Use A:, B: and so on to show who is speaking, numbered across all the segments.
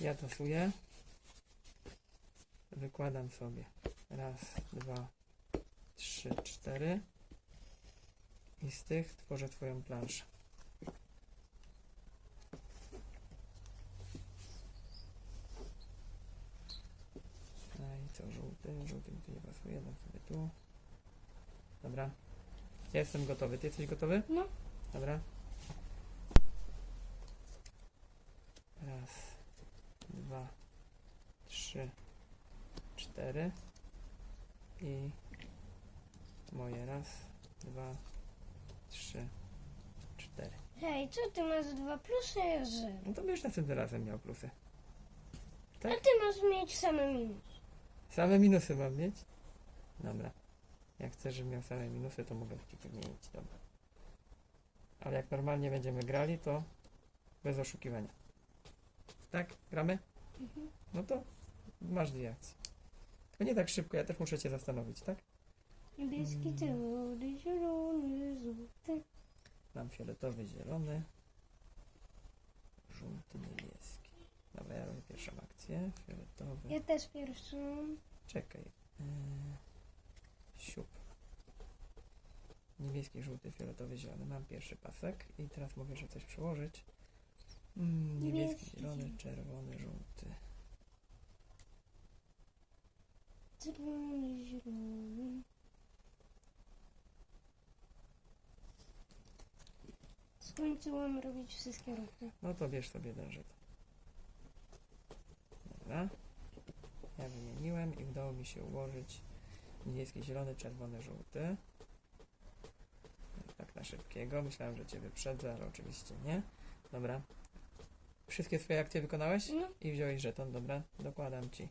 A: Ja tasuję. Wykładam sobie. Raz, dwa, trzy, cztery. I z tych tworzę Twoją planszę. No i co, żółty, żółty mi tu nie pasuje, dam sobie tu. Dobra. Ja jestem gotowy. Ty jesteś gotowy?
B: No.
A: Dobra. Raz, dwa, trzy, cztery. I moje raz, dwa, trzy, cztery.
B: Hej, co ty masz dwa plusy, a zero?
A: No to będziesz następnym razem miał plusy.
B: A
A: Tak?
B: ty masz mieć same minus.
A: Same minusy mam mieć? Dobra. Jak chcesz, żebym miał same minusy, to mogę ci wymienić. Dobra. Ale jak normalnie będziemy grali, to bez oszukiwania. Tak? Gramy?
B: Mhm.
A: No to masz dwie akcje. Tylko nie tak szybko, ja też muszę cię zastanowić, tak?
B: Niebieski, czerwony, zielony, żółty.
A: Mam fioletowy, zielony, żółty, niebieski. Dobra, ja robię pierwszą akcję. Fioletowy.
B: Ja też pierwszą.
A: Czekaj. Yy, siup. Niebieski, żółty, fioletowy, zielony. Mam pierwszy pasek i teraz mogę jeszcze coś przełożyć. Mm, niebieski,
B: Niebieski,
A: zielony. czerwony, żółty.
B: Czerwony, zielony. Skończyłam robić wszystkie ruchy.
A: No to bierz sobie żeton. Dobra. Ja wymieniłem i udało mi się ułożyć niebieski, zielony, czerwony, żółty. Tak na szybkiego. Myślałem, że cię wyprzedzę, ale oczywiście nie. Dobra. Wszystkie swoje akcje wykonałeś?
B: No,
A: I wziąłeś żeton, dobra? Dokładam ci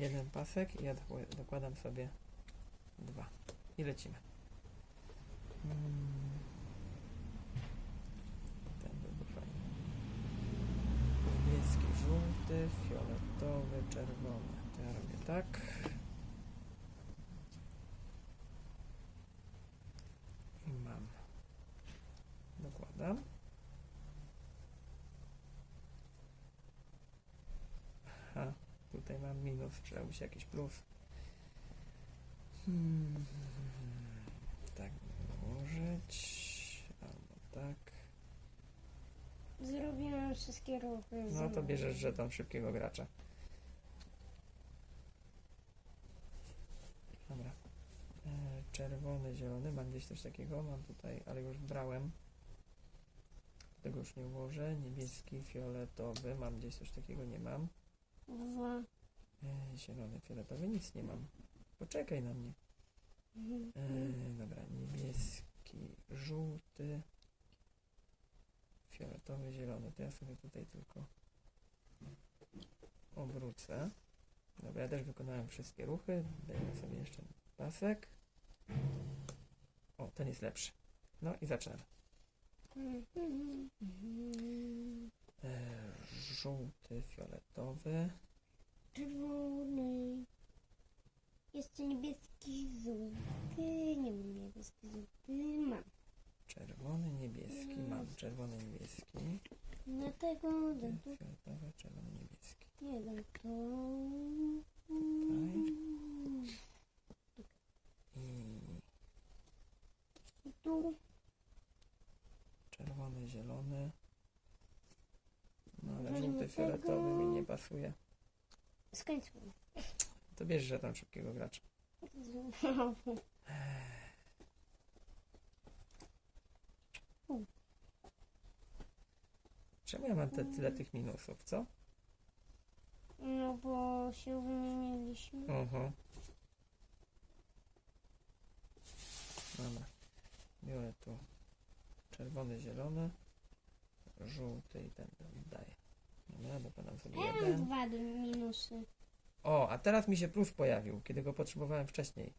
A: jeden pasek i ja dokła- dokładam sobie dwa. I lecimy. Mm. Ten byłby fajny. Niebieski, żółty, fioletowy, czerwony. To ja robię tak. I mam. Dokładam. Aha, minus, trzeba musi jakiś plus. Hmm, tak ułożyć. Albo tak.
B: zrobiłam wszystkie ruchy.
A: No to bierzesz żeton szybkiego gracza. Dobra. E, czerwony, zielony. Mam gdzieś coś takiego. Mam tutaj, ale już brałem. Tego już nie ułożę. Niebieski, fioletowy. Mam gdzieś coś takiego. Nie mam.
B: Dwa.
A: Zielony, fioletowy. Nic nie mam. Poczekaj na mnie. E, dobra. Niebieski, żółty. Fioletowy, zielony. To ja sobie tutaj tylko obrócę. Dobra, ja też wykonałem wszystkie ruchy. Dajmy sobie jeszcze pasek. O, ten jest lepszy. No i zaczynamy. E, żółty, fioletowy.
B: Czerwony. Jeszcze niebieski, żółty. Nie mam niebieski, żółty. Mam.
A: Czerwony, niebieski. Mam czerwony, niebieski.
B: Dlatego dam to.
A: Fioletowy, czerwony, niebieski.
B: Nie dam to.
A: I
B: I tu.
A: czerwony, zielony. No ale żółty, fioletowy mi nie pasuje.
B: Skończyłam.
A: To bierz żeton szybkiego gracza. Czemu ja mam te, tyle tych minusów, co?
B: No bo się wymieniliśmy.
A: Oho. Dobra. Biorę tu czerwony, zielony, żółty i ten daję. Sobie
B: Ja mam
A: jeden.
B: dwa minusy.
A: O, a teraz mi się plus pojawił, kiedy go potrzebowałem wcześniej.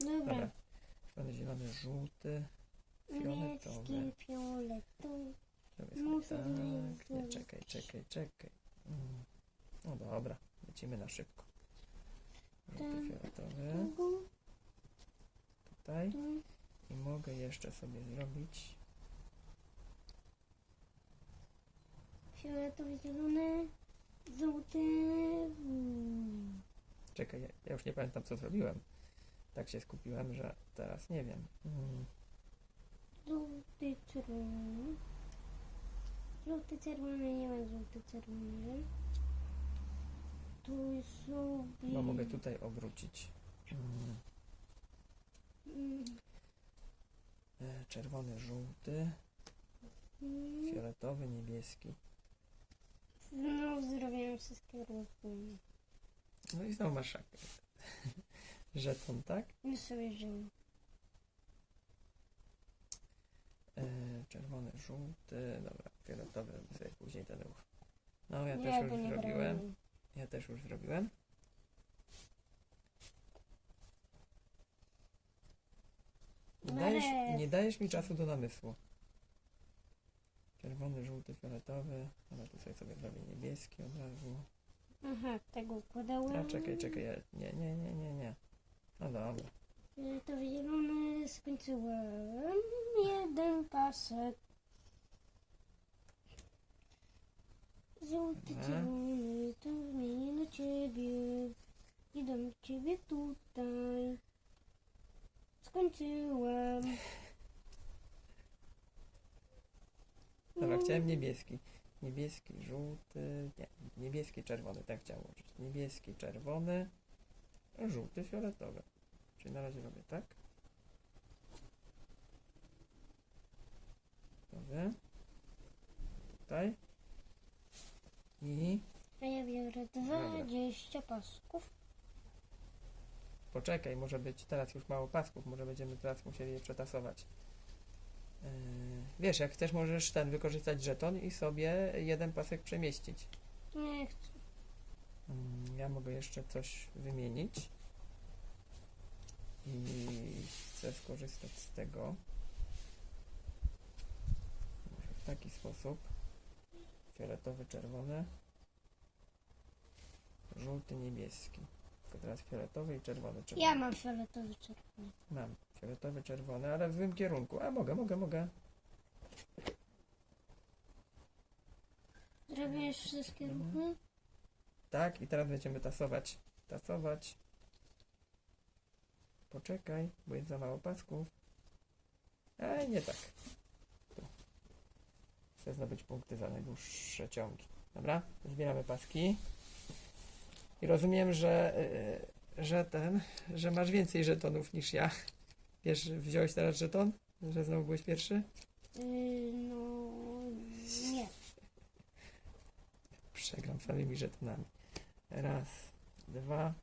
B: Dobra.
A: Dobra. Czerwony, zielony, żółty,
B: Niebieski,
A: fioletowy.
B: fioletowy.
A: Sobie
B: Muszę
A: tak. Nie, czekaj, czekaj, czekaj. Mm. No dobra, lecimy na szybko. Żółty, fioletowy.
B: Tu,
A: Tutaj.
B: tu.
A: I mogę jeszcze sobie zrobić
B: fioletowy, zielony, żółty, mm,
A: Czekaj, ja, ja już nie pamiętam co zrobiłem. Tak się skupiłem, że teraz nie wiem. Mm,
B: żółty, czerwony. Żółty, czerwony, nie mam żółty, czerwony. Tu są...
A: no mogę tutaj obrócić. Mm,
B: Mm,
A: e, czerwony, żółty, fioletowy, niebieski.
B: Zrobiłem wszystkie.
A: No i znowu masz żeton, tak?
B: Już sobie żyję.
A: E, czerwony, żółty, dobra, fioletowy, robię sobie później ten ruch. No ja
B: Nie,
A: też już
B: nie
A: zrobiłem.
B: brałem.
A: Ja też już zrobiłem. Nie dajesz,
B: Marek.
A: nie dajesz mi czasu do namysłu. Czerwony, żółty, fioletowy. Ale tu sobie, sobie zrobię niebieski od razu.
B: Aha, tego układałem.
A: A czekaj, czekaj. ja- Nie, nie, nie, nie, nie. No dobra.
B: To zielony skończyłem. Jeden pasek. Żółty,
A: Dobra.
B: czerwony, to zmienię na ciebie. Idę do ciebie tutaj. Skończyłem.
A: Dobra, chciałem niebieski. Niebieski, żółty. Nie, niebieski, czerwony. Tak chciałem ułożyć. Niebieski, czerwony. Żółty, fioletowy. Czyli na razie robię tak. Gotowy. Tutaj. I
B: A ja biorę 20 pasków.
A: poczekaj, może być teraz już mało pasków, może będziemy teraz musieli je przetasować. Yy, wiesz, jak chcesz, możesz ten wykorzystać żeton i sobie jeden pasek przemieścić.
B: Nie chcę.
A: Mm, Ja mogę jeszcze coś wymienić i chcę skorzystać z tego. Może w taki sposób. Fioletowy, czerwony, żółty, niebieski. Tylko teraz fioletowy i czerwony. czerwony.
B: Ja mam fioletowy czerwony.
A: Mam fioletowy, czerwony, ale w złym kierunku. A mogę, mogę, mogę.
B: Zrobiłeś wszystkie
A: Mhm.
B: ruchy?
A: Tak, i teraz będziemy tasować. Tasować. Poczekaj, bo jest za mało pasków. Ej, nie tak. Tu. Chcę zdobyć punkty za najdłuższe ciągi. Dobra, zbieramy paski. I rozumiem, że, yy, że ten, że masz więcej żetonów niż ja. Wiesz, wziąłeś teraz żeton? Że znowu byłeś pierwszy?
B: Yy, no nie.
A: Przegram samymi żetonami. Raz, dwa,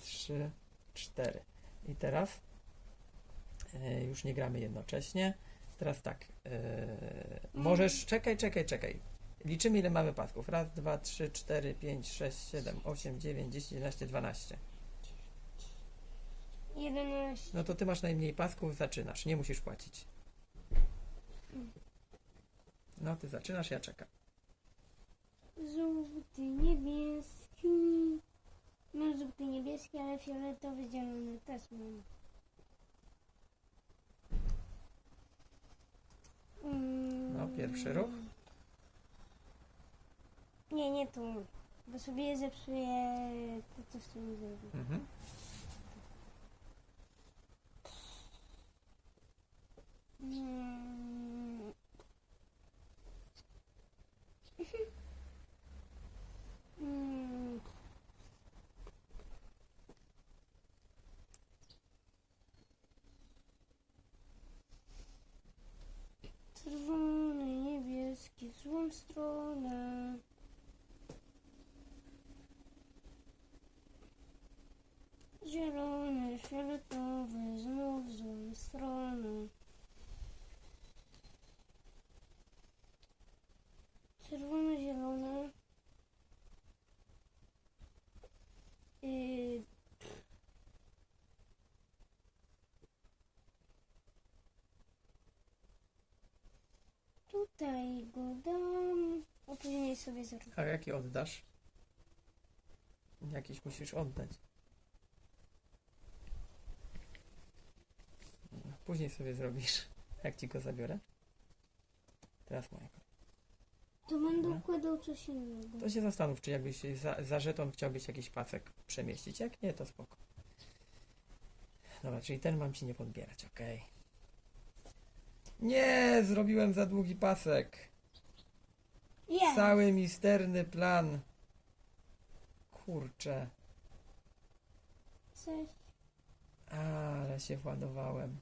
A: trzy, cztery. I teraz e, już nie gramy jednocześnie. Teraz tak. E, możesz. Czekaj, czekaj, czekaj. Liczymy ile mamy pasków. Raz, dwa, trzy, cztery, pięć, sześć, siedem, osiem, dziewięć, dziesięć, jedenaście, dwanaście.
B: 11.
A: No to ty masz najmniej pasków, zaczynasz. Nie musisz płacić. No ty zaczynasz, ja czekam.
B: Żółty, niebieski. Mam żółty, niebieski, ale fioletowy, zielony też mam. Mm.
A: No, pierwszy ruch.
B: Nie, nie tu. Bo sobie zepsuję to, co chcę mi zrobić.
A: Mhm.
B: Mm. Mm. Czerwony, niebieski, w złą stronę. Zielony, fioletowy, znów w złą stronę. Czerwony, zielony. Yy, tutaj go dam, a później sobie zrobię.
A: A jaki oddasz? Jakiś musisz oddać. Później sobie zrobisz, jak ci go zabiorę. Teraz moja kolej.
B: To będę układał coś innego.
A: To się zastanów, czy jakbyś za, za żeton chciałbyś jakiś pasek przemieścić. Jak nie, to spoko. Dobra, czyli ten mam ci nie podbierać, okej. Nie, zrobiłem za długi pasek.
B: Jest.
A: Cały misterny plan. Kurczę,
B: Coś.
A: ale się władowałem.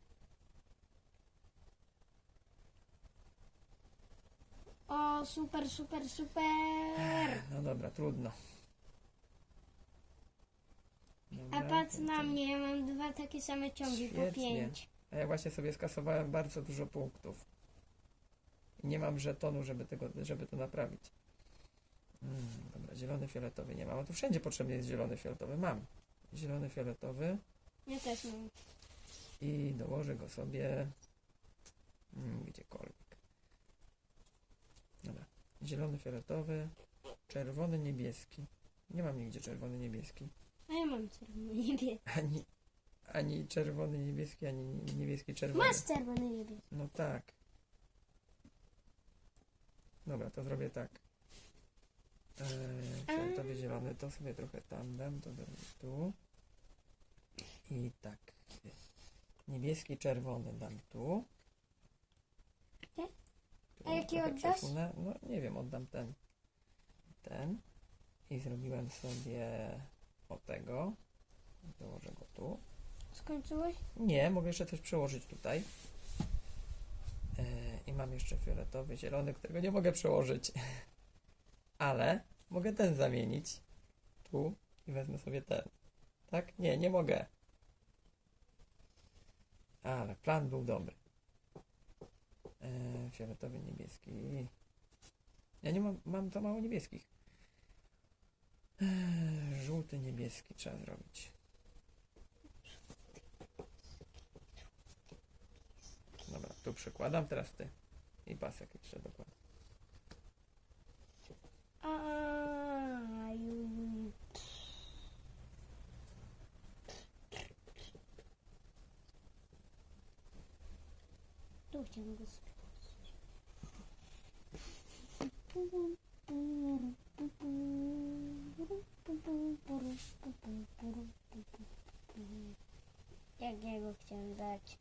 B: O, super, super, super.
A: No dobra, trudno. Dobra,
B: A patrz na mnie, ja mam dwa takie same ciągi po
A: Świetnie.
B: pięć.
A: A ja właśnie sobie skasowałem bardzo dużo punktów. I nie mam żetonu, żeby, tego, żeby to naprawić. Mm, dobra, zielony, fioletowy nie mam. A tu wszędzie potrzebny jest zielony, fioletowy. Mam. Zielony, fioletowy
B: Ja też mam.
A: i dołożę go sobie mm, gdziekolwiek. Dobra. Zielony, fioletowy, czerwony, niebieski. Nie mam nigdzie czerwony, niebieski.
B: A ja mam czerwony niebieski.
A: Ani, ani czerwony, niebieski, ani niebieski, czerwony.
B: Masz czerwony niebieski.
A: No tak. Dobra, to zrobię tak. Eee, fioletowy, zielony, to sobie trochę tam dam, to dam tu. I tak. Niebieski, czerwony dam tu. Tu
B: A jaki
A: trochę
B: oddasz?
A: przesunę. No nie wiem, oddam ten. Ten. I zrobiłem sobie o tego. Dołożę go tu.
B: Skończyłeś?
A: Nie, mogę jeszcze coś przełożyć tutaj. E, I mam jeszcze fioletowy, zielony, którego nie mogę przełożyć. Ale mogę ten zamienić. Tu i wezmę sobie ten. Tak? Nie, nie mogę. Ale plan był dobry. E, fioletowy, niebieski. Ja nie mam, mam za mało niebieskich. E, żółty, niebieski trzeba zrobić. Dobra, tu przykładam, teraz ty. I pasek jeszcze dokładnie.
B: A, ju. Tu chciałam go sprawdzić. Jak ja go chciałem dać?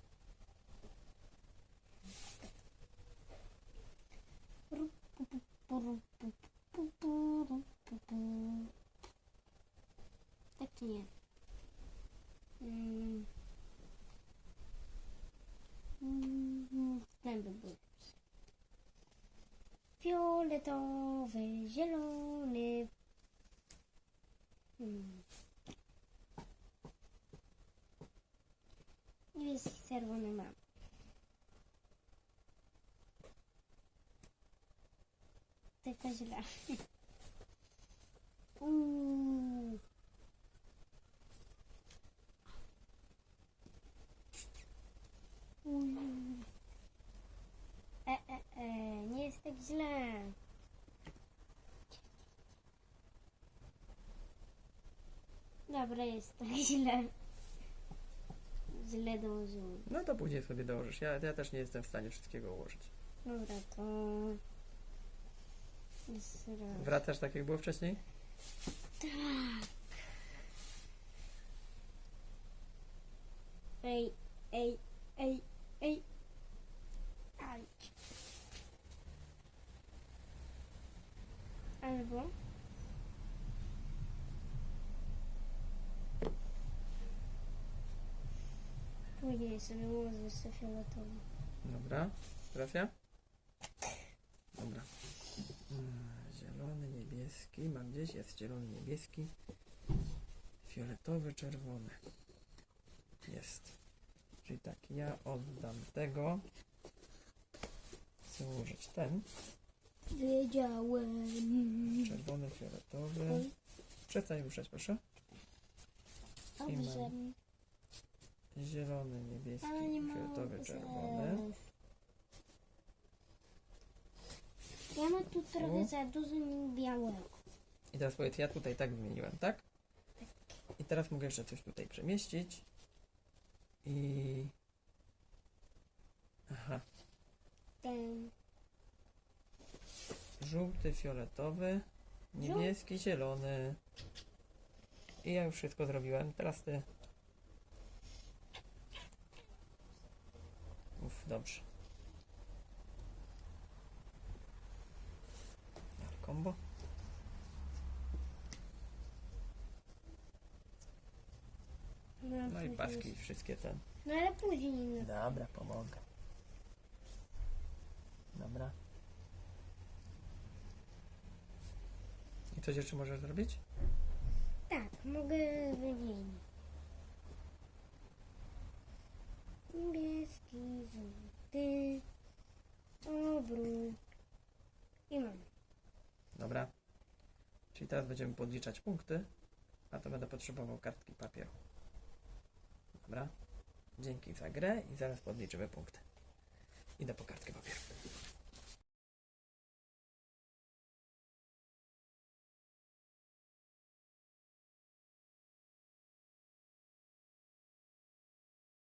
B: Tak czy nie? Mm. Mm, Ten by był lepszy. Fioletowy, zielony. Hmm. Tylko źle. Uuu. Uuu. E, e, e, nie jest tak źle. Dobra, jest tak źle. Źle dołożyłem.
A: No to później sobie dołożysz. Ja, ja też nie jestem w stanie wszystkiego ułożyć.
B: Dobra, to...
A: Wracasz tak jak było wcześniej?
B: Ej, ej, ej, ej. Aj. Albo... Później sobie może jeszcze fioletowy.
A: Dobra. Teraz ja? Dobra. Mam gdzieś, jest zielony, niebieski. Fioletowy, czerwony. Jest. Czyli tak, ja oddam tego. Chcę ułożyć ten.
B: Wiedziałem.
A: Czerwony, fioletowy. Przestań ruszać, proszę.
B: dobrze.
A: Zielony, niebieski, fioletowy, czerwony.
B: Ja mam tu trochę za dużo białego.
A: I teraz powiedz, ja tutaj tak wymieniłem, tak? I teraz mogę jeszcze coś tutaj przemieścić. I... Aha,
B: Ten.
A: żółty, fioletowy, niebieski, zielony. I ja już wszystko zrobiłem. Teraz ty. Uf, dobrze. Kombo. No i paski wszystkie ten.
B: No ale później.
A: Dobra, pomogę. Dobra. I coś jeszcze możesz zrobić?
B: Tak, mogę wymienić. Niebieski, żółty, obrót. I mam.
A: Dobra. Czyli teraz będziemy podliczać punkty, a to będę potrzebował kartki papieru. Dobra. Dzięki za grę i zaraz podliczymy punkty. Idę po kartkę papieru.